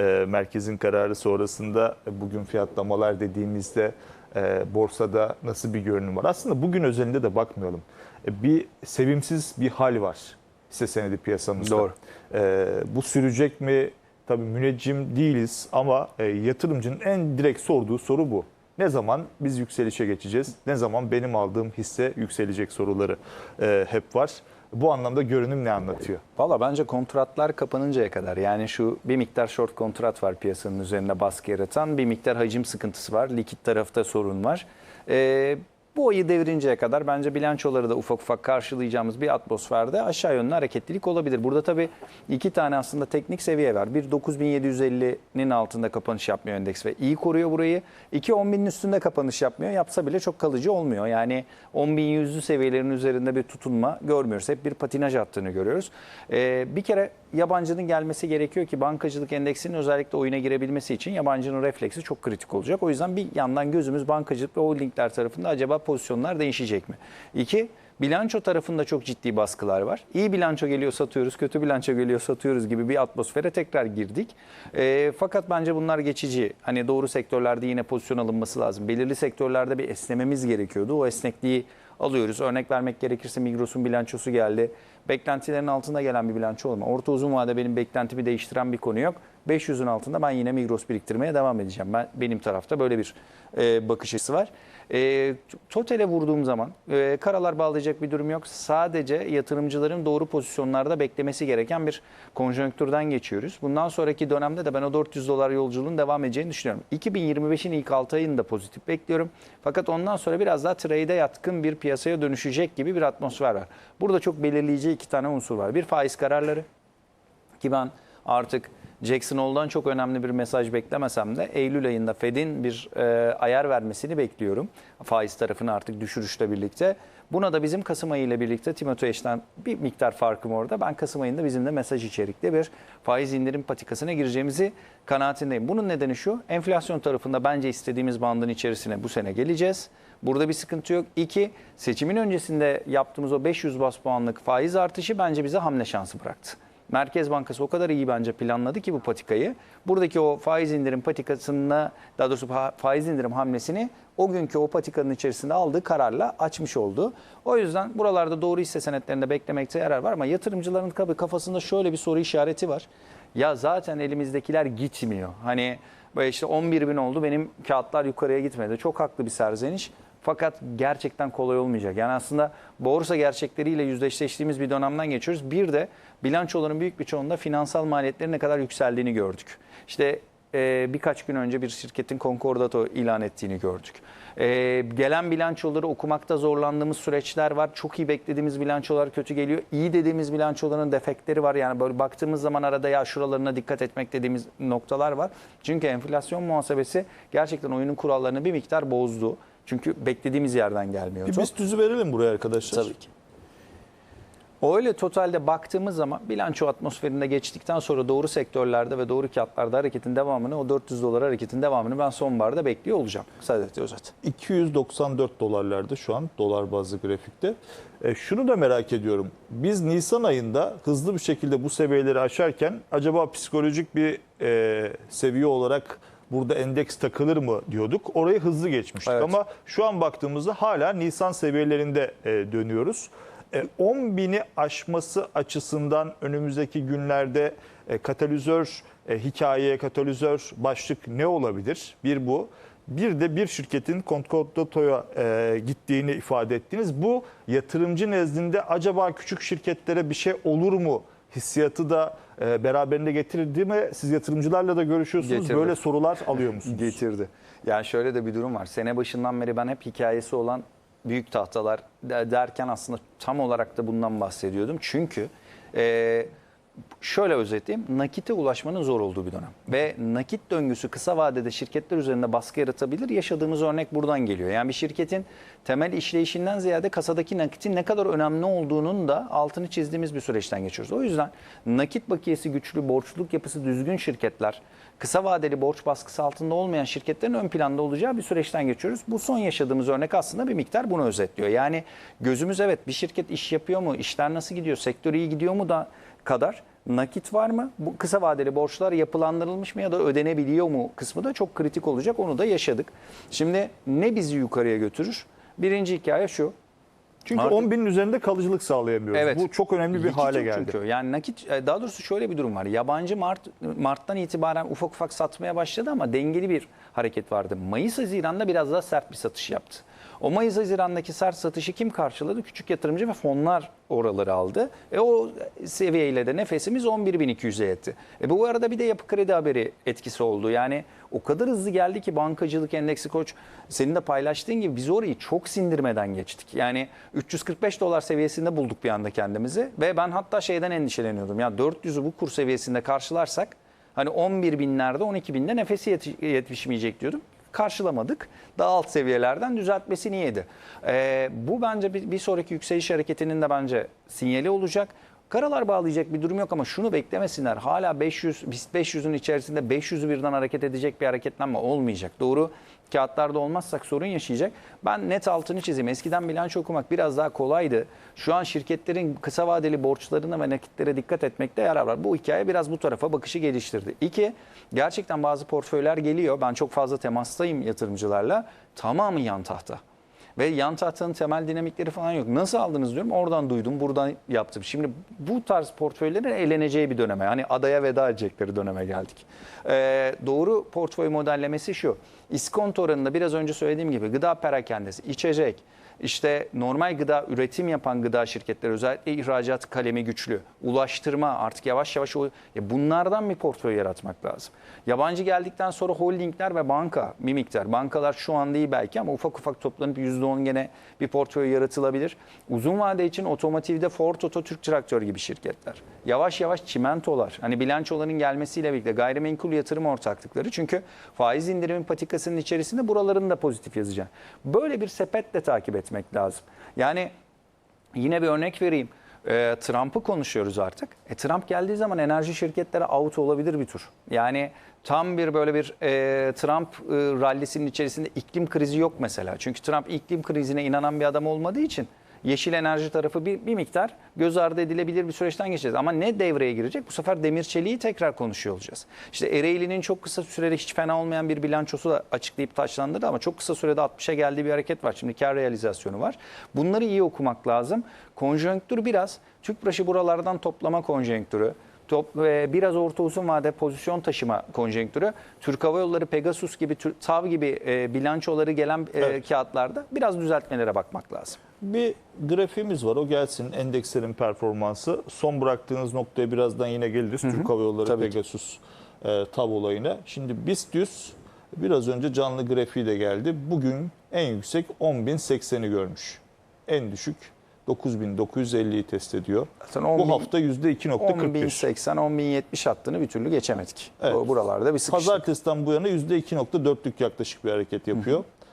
e, merkezin kararı sonrasında e, bugün fiyatlamalar dediğimizde e, borsada nasıl bir görünüm var? Aslında bugün özelinde de bakmayalım. E, bir sevimsiz bir hal var hisse senedi piyasamızda. Doğru. E, bu sürecek mi? Tabii müneccim değiliz ama e, yatırımcının en direkt sorduğu soru bu. Ne zaman biz yükselişe geçeceğiz? Ne zaman benim aldığım hisse yükselecek soruları e, hep var. Bu anlamda görünüm ne anlatıyor? Valla bence kontratlar kapanıncaya kadar yani şu bir miktar short kontrat var piyasanın üzerinde baskı yaratan bir miktar hacim sıkıntısı var. Likit tarafta sorun var. Ee, bu ayı devirinceye kadar bence bilançoları da ufak ufak karşılayacağımız bir atmosferde aşağı yönlü hareketlilik olabilir. Burada tabii iki tane aslında teknik seviye var. Bir 9750'nin altında kapanış yapmıyor endeks ve iyi koruyor burayı. İki 10.000'in üstünde kapanış yapmıyor. Yapsa bile çok kalıcı olmuyor. Yani 10.100'lü seviyelerin üzerinde bir tutunma görmüyoruz. Hep bir patinaj attığını görüyoruz. Ee, bir kere yabancının gelmesi gerekiyor ki bankacılık endeksinin özellikle oyuna girebilmesi için yabancının refleksi çok kritik olacak. O yüzden bir yandan gözümüz bankacılık ve holdingler tarafında acaba pozisyonlar değişecek mi? İki, bilanço tarafında çok ciddi baskılar var. İyi bilanço geliyor satıyoruz, kötü bilanço geliyor satıyoruz gibi bir atmosfere tekrar girdik. Ee, fakat bence bunlar geçici. Hani doğru sektörlerde yine pozisyon alınması lazım. Belirli sektörlerde bir esnememiz gerekiyordu. O esnekliği alıyoruz. Örnek vermek gerekirse Migros'un bilançosu geldi. Beklentilerin altında gelen bir bilanço olma. Orta uzun vade benim beklentimi değiştiren bir konu yok. 500'ün altında ben yine Migros biriktirmeye devam edeceğim. Ben benim tarafta böyle bir e, bakış açısı var. E, totale vurduğum zaman e, karalar bağlayacak bir durum yok. Sadece yatırımcıların doğru pozisyonlarda beklemesi gereken bir konjonktürden geçiyoruz. Bundan sonraki dönemde de ben o 400 dolar yolculuğun devam edeceğini düşünüyorum. 2025'in ilk 6 ayını da pozitif bekliyorum. Fakat ondan sonra biraz daha trade'e yatkın bir piyasaya dönüşecek gibi bir atmosfer var. Burada çok belirleyici iki tane unsur var. Bir faiz kararları ki ben artık Jackson Hole'dan çok önemli bir mesaj beklemesem de Eylül ayında Fed'in bir e, ayar vermesini bekliyorum. Faiz tarafını artık düşürüşle birlikte. Buna da bizim Kasım ayı ile birlikte Timothy Ash'ten bir miktar farkım orada. Ben Kasım ayında bizim de mesaj içerikli bir faiz indirim patikasına gireceğimizi kanaatindeyim. Bunun nedeni şu, enflasyon tarafında bence istediğimiz bandın içerisine bu sene geleceğiz. Burada bir sıkıntı yok. İki, seçimin öncesinde yaptığımız o 500 bas puanlık faiz artışı bence bize hamle şansı bıraktı. Merkez Bankası o kadar iyi bence planladı ki bu patikayı. Buradaki o faiz indirim patikasına, daha doğrusu fa- faiz indirim hamlesini o günkü o patikanın içerisinde aldığı kararla açmış oldu. O yüzden buralarda doğru hisse senetlerinde beklemekte yarar var ama yatırımcıların tabii kafasında şöyle bir soru işareti var. Ya zaten elimizdekiler gitmiyor. Hani böyle işte 11 bin oldu benim kağıtlar yukarıya gitmedi. Çok haklı bir serzeniş. Fakat gerçekten kolay olmayacak. Yani aslında borsa gerçekleriyle yüzleştiğimiz bir dönemden geçiyoruz. Bir de bilançoların büyük bir çoğunda finansal maliyetlerin ne kadar yükseldiğini gördük. İşte e, birkaç gün önce bir şirketin konkordato ilan ettiğini gördük. E, gelen bilançoları okumakta zorlandığımız süreçler var. Çok iyi beklediğimiz bilançolar kötü geliyor. İyi dediğimiz bilançoların defektleri var. Yani böyle baktığımız zaman arada ya şuralarına dikkat etmek dediğimiz noktalar var. Çünkü enflasyon muhasebesi gerçekten oyunun kurallarını bir miktar bozdu. Çünkü beklediğimiz yerden gelmiyordu. Bir BIST düzü verelim buraya arkadaşlar. Tabii ki. O öyle totalde baktığımız zaman bilanço atmosferinde geçtikten sonra doğru sektörlerde ve doğru kağıtlarda hareketin devamını, o 400 dolar hareketin devamını ben sonbaharda bekliyor olacağım. Sadece özet. 294 dolarlarda şu an dolar bazlı grafikte. E, şunu da merak ediyorum. Biz Nisan ayında hızlı bir şekilde bu seviyeleri aşarken acaba psikolojik bir e, seviye olarak burada endeks takılır mı diyorduk. Orayı hızlı geçmiştik Evet. ama şu an baktığımızda hala Nisan seviyelerinde e, dönüyoruz. E, 10 bini aşması açısından önümüzdeki günlerde e, katalizör e, hikaye, katalizör başlık ne olabilir? Bir bu. Bir de bir şirketin Concordato e, gittiğini ifade ettiniz. Bu yatırımcı nezdinde acaba küçük şirketlere bir şey olur mu? Hissiyatı da e, beraberinde getirdi mi? Siz yatırımcılarla da görüşüyorsunuz. Getirdi. Böyle sorular alıyor musunuz? Getirdi. Yani şöyle de bir durum var. Sene başından beri ben hep hikayesi olan büyük tahtalar de- derken aslında tam olarak da bundan bahsediyordum. Çünkü e, şöyle özetleyeyim. Nakite ulaşmanın zor olduğu bir dönem. Ve nakit döngüsü kısa vadede şirketler üzerinde baskı yaratabilir. Yaşadığımız örnek buradan geliyor. Yani bir şirketin temel işleyişinden ziyade kasadaki nakitin ne kadar önemli olduğunun da altını çizdiğimiz bir süreçten geçiyoruz. O yüzden nakit bakiyesi güçlü, borçluluk yapısı düzgün şirketler, kısa vadeli borç baskısı altında olmayan şirketlerin ön planda olacağı bir süreçten geçiyoruz. Bu son yaşadığımız örnek aslında bir miktar bunu özetliyor. Yani gözümüz evet bir şirket iş yapıyor mu, işler nasıl gidiyor, sektör iyi gidiyor mu da kadar nakit var mı? Bu kısa vadeli borçlar yapılandırılmış mı ya da ödenebiliyor mu kısmı da çok kritik olacak. Onu da yaşadık. Şimdi ne bizi yukarıya götürür? Birinci hikaye şu. Çünkü Artık- 10 binin üzerinde kalıcılık sağlayamıyoruz. Evet. Bu çok önemli bir hale geldi. Çünkü. Yani nakit e, daha doğrusu şöyle bir durum var. Yabancı Mart Mart'tan itibaren ufak ufak satmaya başladı ama dengeli bir hareket vardı. Mayıs Haziran'da biraz daha sert bir satış yaptı. O Mayıs Haziran'daki sert satışı kim karşıladı? Küçük yatırımcı ve fonlar oraları aldı. E o seviyeyle de nefesimiz 11.200'e yetti. E bu arada bir de yapı kredi haberi etkisi oldu. Yani o kadar hızlı geldi ki bankacılık endeksi koç senin de paylaştığın gibi biz orayı çok sindirmeden geçtik. Yani 345 dolar seviyesinde bulduk bir anda kendimizi ve ben hatta şeyden endişeleniyordum. Ya 400'ü bu kur seviyesinde karşılarsak hani 11 binlerde 12 binde nefesi yeti- yetişmeyecek diyordum. Karşılamadık. Daha alt seviyelerden düzeltmesi niyeydi? Ee, bu bence bir, bir sonraki yükseliş hareketinin de bence sinyali olacak. Karalar bağlayacak bir durum yok ama şunu beklemesinler. Hala 500 biz 500'ün içerisinde 500'ü birden hareket edecek bir hareketlenme olmayacak. Doğru kağıtlarda olmazsak sorun yaşayacak. Ben net altını çizeyim. Eskiden bilanço okumak biraz daha kolaydı. Şu an şirketlerin kısa vadeli borçlarına ve nakitlere dikkat etmekte yarar var. Bu hikaye biraz bu tarafa bakışı geliştirdi. İki, gerçekten bazı portföyler geliyor. Ben çok fazla temastayım yatırımcılarla. Tamamı yan tahta. Ve yan tahtanın temel dinamikleri falan yok. Nasıl aldınız diyorum. Oradan duydum, buradan yaptım. Şimdi bu tarz portföylerin eğleneceği bir döneme. Hani adaya veda edecekleri döneme geldik. Ee, doğru portföy modellemesi şu. İskonto oranında biraz önce söylediğim gibi gıda perakendesi, içecek, işte normal gıda üretim yapan gıda şirketleri özellikle ihracat kalemi güçlü, ulaştırma artık yavaş yavaş o, ya bunlardan bir portföy yaratmak lazım. Yabancı geldikten sonra holdingler ve banka bir miktar. Bankalar şu an değil belki ama ufak ufak toplanıp %10 gene bir portföy yaratılabilir. Uzun vade için otomotivde Ford Oto Türk Traktör gibi şirketler. Yavaş yavaş çimentolar. Hani bilançoların gelmesiyle birlikte gayrimenkul yatırım ortaklıkları. Çünkü faiz indirimin patikasının içerisinde buraların da pozitif yazacağım. Böyle bir sepetle takip etmek lazım. Yani Yine bir örnek vereyim. Ee, Trump'ı konuşuyoruz artık. E, Trump geldiği zaman enerji şirketleri out olabilir bir tur. Yani tam bir böyle bir e, Trump e, rallisinin içerisinde iklim krizi yok mesela. Çünkü Trump iklim krizine inanan bir adam olmadığı için yeşil enerji tarafı bir, bir miktar göz ardı edilebilir bir süreçten geçeceğiz. Ama ne devreye girecek? Bu sefer demir çeliği tekrar konuşuyor olacağız. İşte Ereğli'nin çok kısa sürede hiç fena olmayan bir bilançosu da açıklayıp taçlandırdı ama çok kısa sürede 60'a geldiği bir hareket var. Şimdi kar realizasyonu var. Bunları iyi okumak lazım. Konjonktür biraz Tüpraş'ı buralardan toplama konjonktürü. Top, ve biraz orta uzun vade pozisyon taşıma konjonktürü. Türk Hava Yolları, Pegasus gibi, TAV gibi e, bilançoları gelen e, Evet. kağıtlarda biraz düzeltmelere bakmak lazım. Bir grafiğimiz var. O gelsin endekslerin performansı. Son bıraktığınız noktaya birazdan yine geliriz. Türk Hava Yolları, Tabii. Pegasus, e, TAV olayına. Şimdi BIST 100 biraz önce canlı grafiği de geldi. Bugün en yüksek 10.080'i görmüş. En düşük 9.950'yi test ediyor. Zaten Bu 10.000 hafta %2.41. 10.080, 10.070 hattını bir türlü geçemedik. Evet. Buralarda bir sıkıştık. Pazartesiden bu yana %2.4'lük yaklaşık bir hareket yapıyor.